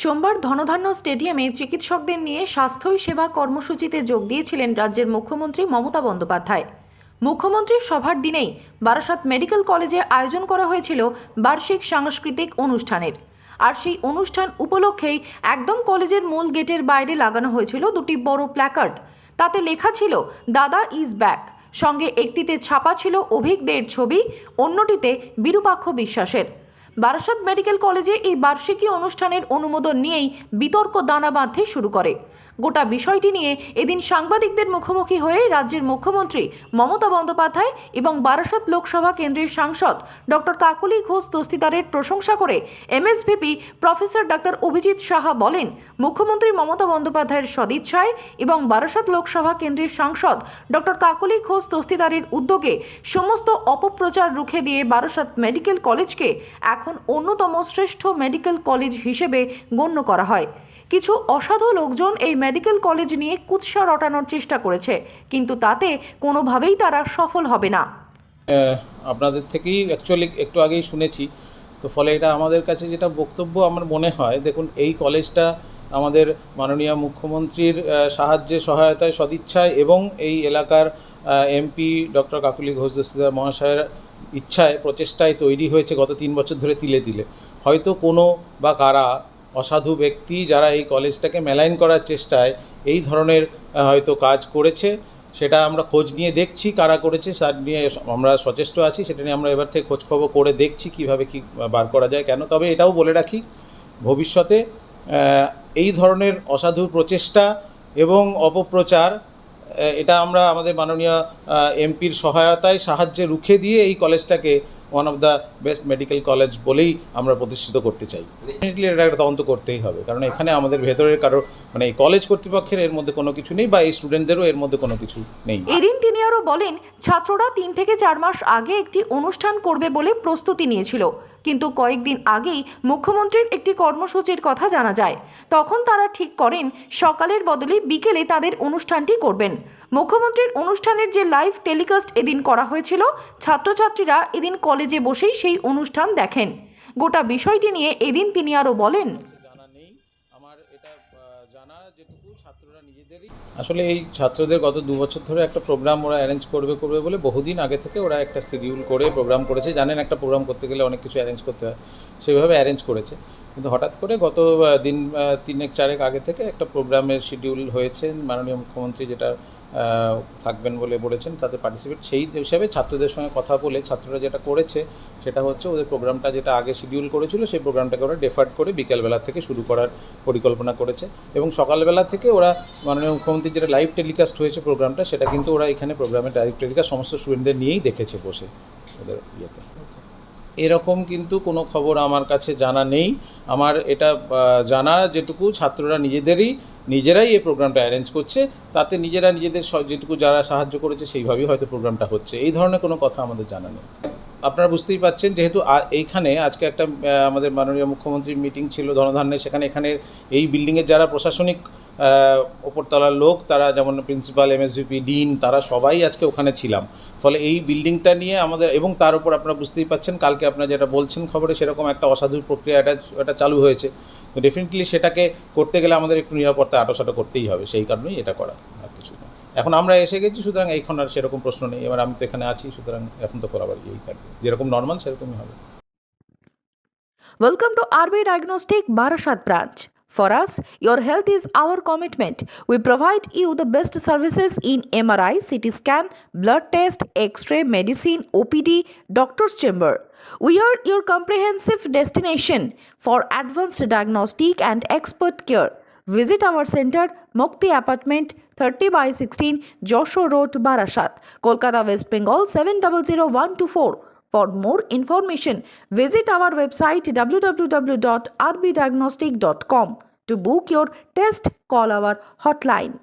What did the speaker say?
সোমবার ধনধান্য স্টেডিয়ামে চিকিৎসকদের নিয়ে স্বাস্থ্যই সেবা কর্মসূচিতে যোগ দিয়েছিলেন রাজ্যের মুখ্যমন্ত্রী মমতা বন্দ্যোপাধ্যায়। মুখ্যমন্ত্রীর সভার দিনেই বারাসাত মেডিকেল কলেজে আয়োজন করা হয়েছিল বার্ষিক সাংস্কৃতিক অনুষ্ঠানের। আর সেই অনুষ্ঠান উপলক্ষেই একদম কলেজের মূল গেটের বাইরে লাগানো হয়েছিল দুটি বড় প্ল্যাকার্ড। তাতে লেখা ছিল, দাদা ইজ ব্যাক। সঙ্গে একটিতে ছাপা ছিল অভিজ্ঞদের ছবি, অন্যটিতে বিরূপাক্ষ বিশ্বাসের। বারাসাত মেডিকেল কলেজে এই বার্ষিকী অনুষ্ঠানের অনুমোদন নিয়েই বিতর্ক দানা বাঁধতে শুরু করে। গোটা বিষয়টি নিয়ে এদিন সাংবাদিকদের মুখোমুখি হয়ে রাজ্যের মুখ্যমন্ত্রী মমতা বন্দ্যোপাধ্যায় এবং বারাসত লোকসভা কেন্দ্রের সাংসদ ডক্টর কাকলি ঘোষ দস্তিদারের প্রশংসা করে এমএসভিপি প্রফেসর ডাক্তার অভিজিৎ সাহা বলেন, মুখ্যমন্ত্রী মমতা বন্দ্যোপাধ্যায়ের সদিচ্ছায় এবং বারাসত লোকসভা কেন্দ্রের সাংসদ ডক্টর কাকলি ঘোষ দস্তিদারের উদ্যোগে সমস্ত অপপ্রচার রুখে দিয়ে বারাসাত মেডিকেল কলেজকে এখন অন্যতম শ্রেষ্ঠ মেডিকেল কলেজ হিসেবে গণ্য করা হয়। কিছু অসাধু লোকজন এই মেডিকেল কলেজ নিয়ে কুৎসা রটানোর চেষ্টা করেছে, কিন্তু তাতে কোনোভাবেই তারা সফল হবে না। আপনাদের থেকেই অ্যাকচুয়ালি একটু আগেই শুনেছি। তো ফলে এটা আমাদের কাছে যেটা বক্তব্য আমার মনে হয়, দেখুন, এই কলেজটা আমাদের মাননীয় মুখ্যমন্ত্রীর সাহায্যে, সহায়তায়, সদিচ্ছায় এবং এই এলাকার এমপি ডক্টর কাকুলি ঘোষ, দস্তিদার মহাশয়ের ইচ্ছায়, প্রচেষ্টায় তৈরি হয়েছে গত তিন বছর ধরে তিলে তিলে। হয়তো কোনো বা কারা অসাধু ব্যক্তি যারা এই কলেজটাকে মেলাইন করার চেষ্টায় এই ধরনের হয়তো কাজ করেছে, সেটা আমরা খোঁজ নিয়ে দেখছি কারা করেছে, তার নিয়ে আমরা সচেষ্ট আছি, সেটা নিয়ে আমরা এবার থেকে খোঁজখবর করে দেখছি কীভাবে কি বার করা যায়, কেন? তবে এটাও বলে রাখি, ভবিষ্যতে এই ধরনের অসাধু প্রচেষ্টা এবং অপপ্রচার এটা আমরা আমাদের মাননীয় এমপির সহায়তায় সাহায্যে রুখে দিয়ে এই কলেজটাকে one of the best medical college বলেই আমরা প্রতিষ্ঠিত করতে চাই। ডেফিনেটলি এটা একটা তদন্ত করতেই হবে, কারণ এখানে আমাদের ভেতরের কারও মানে এই কলেজ কর্তৃপক্ষের এর মধ্যে কোনো কিছু নেই বা এই স্টুডেন্টদেরও এর মধ্যে কোনো কিছু নেই। এদিন তিনি আরও বলেন, ছাত্ররা তিন থেকে চার মাস আগে একটি অনুষ্ঠান করবে বলে প্রস্তুতি নিয়েছিল। কিন্তু কয়েকদিন আগেই মুখ্যমন্ত্রীর একটি কর্মসূচির কথা জানা যায়। তখন তারা ঠিক করেন, সকালের বদলে বিকেলে তাদের অনুষ্ঠানটি করবেন। মুখ্যমন্ত্রীর অনুষ্ঠানের যে লাইভ টেলিকাস্ট এদিন করা হয়েছিল। ছাত্রছাত্রীরা এদিন কলেজে বসেই সেই অনুষ্ঠান দেখেন। গোটা বিষয়টি নিয়ে এদিন তিনি আরও বলেন। আসলে এই ছাত্রদের গত দু বছর ধরে একটা প্রোগ্রাম ওরা অ্যারেঞ্জ করবে করবে বলে বহুদিন আগে থেকে ওরা একটা শিডিউল করে প্রোগ্রাম করেছে। জানেন একটা প্রোগ্রাম করতে গেলে অনেক কিছু অ্যারেঞ্জ করতে হয়, সেভাবে অ্যারেঞ্জ করেছে। কিন্তু হঠাৎ করে গত দিন তিনেক, চারেক আগে থেকে একটা প্রোগ্রামের শিডিউল হয়েছে মাননীয় মুখ্যমন্ত্রী যেটা থাকবেন বলে বলেছেন, তাতে পার্টিসিপেট সেই হিসাবে ছাত্রদের সঙ্গে কথা বলে ছাত্ররা যেটা করেছে সেটা হচ্ছে ওদের প্রোগ্রামটা যেটা আগে শিডিউল করেছিল, সেই প্রোগ্রামটাকে ওরা ডেফার্ড করে বিকেলবেলা থেকে শুরু করার পরিকল্পনা করেছে। এবং সকালবেলা থেকে ওরা মাননীয় মুখ্যমন্ত্রীর যেটা লাইভ টেলিকাস্ট হয়েছে প্রোগ্রামটা সেটা কিন্তু ওরা এখানে প্রোগ্রামে লাইভ টেলিকাস্ট সমস্ত স্টুডেন্টদের নিয়েই দেখেছে বসে ওদের ইয়েতে। এরকম কিন্তু কোনো খবর আমার কাছে জানা নেই। আমার এটা জানা যেটুকু ছাত্ররা নিজেদেরই, নিজেরাই এই প্রোগ্রামটা অ্যারেঞ্জ করছে। তাতে নিজেরা নিজেদের যেটুকু যারা সাহায্য করেছে সেইভাবেই হয়তো প্রোগ্রামটা হচ্ছে। এই ধরনের কোনো কথা আমাদের জানা নেই। আপনারা বুঝতেই পাচ্ছেন, যেহেতু এইখানে আজকে একটা আমাদের মাননীয় মুখ্যমন্ত্রীর মিটিং ছিল ধনধান্যে, সেখানে এখানে এই বিল্ডিংয়ের যারা প্রশাসনিক ওপরতলার লোক, তারা যেমন প্রিন্সিপাল এমএসভিপি ডিন তারা সবাই আজকে ওখানে ছিলাম। ফলে এই বিল্ডিংটা নিয়ে আমাদের, এবং তার উপর আপনারা বুঝতেই পাচ্ছেন, কালকে আপনারা যেটা বলছেন খবরে, সেরকম একটা অসাধু প্রক্রিয়া এটা এটা চালু হয়েছে। ডেফিনেটলি সেটাকে করতে গেলে আমাদের একটু নিরাপত্তা আটোসাটো করতেই হবে, সেই কারণেই এটা করা। এখন আমরা এসে গেছি, সুতরাং এইখানে আর সেরকম প্রশ্ন নেই। এবার আমি তো এখানে আছি, সুতরাং এখন তো করাবার ইয়েই থাকবে। যেরকম নর্মাল সেরকমই হবে। Welcome to RB diagnostic Barasat branch for us your health is our commitment we provide you the best services in MRI CT scan blood test X ray medicine OPD doctors chamber we are your comprehensive destination for advanced diagnostic and expert care visit our centre Mukti apartment Thirty by sixteen, Joshua Road, Barasat Kolkata, West Bengal. Seven double zero one two four. For more information, visit our website www.rbdiagnostic.com. To book your test, call our hotline